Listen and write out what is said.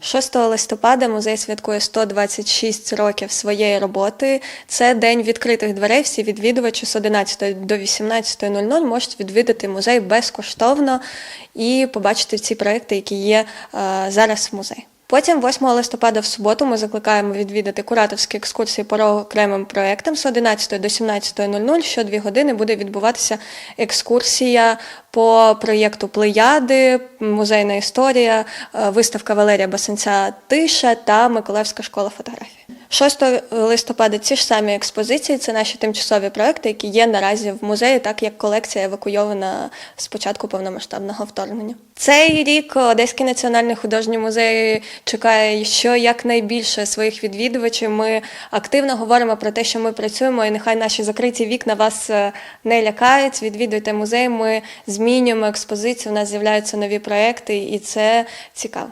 6 листопада музей святкує 126 років своєї роботи. Це день відкритих дверей. Всі відвідувачі з 11 до 18.00 можуть відвідати музей безкоштовно і побачити ці проекти, які є е, зараз в музеї. Потім, 8 листопада в суботу, ми закликаємо відвідати кураторські екскурсії по окремим проектам з 11 до 17.00. Що дві години буде відбуватися екскурсія по проєкту Плеяди, музейна історія, е, виставка Валерія Басенця Тиша та Миколаївська школа фотографії. 6 листопада ці ж самі експозиції, це наші тимчасові проекти, які є наразі в музеї, так як колекція евакуйована з початку повномасштабного вторгнення. Цей рік Одеський національний художній музей чекає, що якнайбільше своїх відвідувачів. Ми активно говоримо про те, що ми працюємо, і нехай наші закриті вікна вас е, не лякають. Відвідуйте музей. Ми змінюємо експозицію. У нас з'являються нові проекти, і це цікаво.